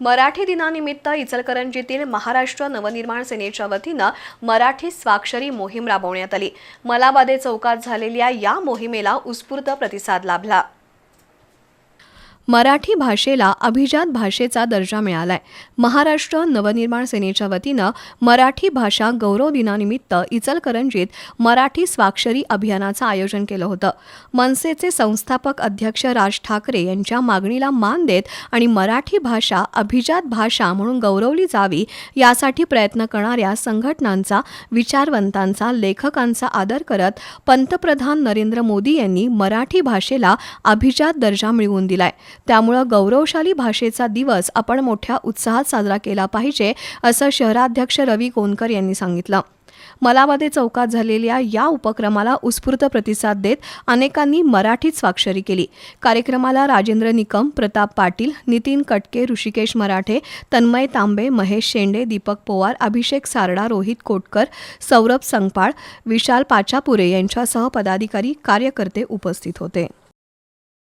मराठी दिनानिमित्त इचलकरंजीतील महाराष्ट्र नवनिर्माण सेनेच्या वतीनं मराठी स्वाक्षरी मोहीम राबवण्यात आली. मलाबादे चौकात झालेल्या या मोहिमेला उत्स्फूर्त प्रतिसाद लाभला. मराठी भाषेला अभिजात भाषेचा दर्जा मिळालाय. महाराष्ट्र नवनिर्माण सेनेच्या वतीनं मराठी भाषा गौरव दिनानिमित्त इचलकरंजीत मराठी स्वाक्षरी अभियानाचं आयोजन केलं होतं. मनसेचे संस्थापक अध्यक्ष राज ठाकरे यांच्या मागणीला मान देत आणि मराठी भाषा अभिजात भाषा म्हणून गौरवली जावी यासाठी प्रयत्न करणाऱ्या संघटनांचा विचारवंतांचा लेखकांचा आदर करत पंतप्रधान नरेंद्र मोदी यांनी मराठी भाषेला अभिजात दर्जा मिळवून दिलाय. त्यामुळं गौरवशाली भाषेचा दिवस आपण मोठ्या उत्साहात साजरा केला पाहिजे असं शहराध्यक्ष रवी कोनकर यांनी सांगितलं. मलामध्ये चौकात झालेल्या या उपक्रमाला उत्स्फूर्त प्रतिसाद देत अनेकांनी मराठीत स्वाक्षरी केली. कार्यक्रमाला राजेंद्र निकम प्रताप पाटील नितीन कटके ऋषिकेश मराठे तन्मय तांबे महेश शेंडे दीपक पोवार अभिषेक सारडा रोहित कोटकर सौरभ संगपाळ विशाल पाचापुरे यांच्यासह पदाधिकारी कार्यकर्ते उपस्थित होते.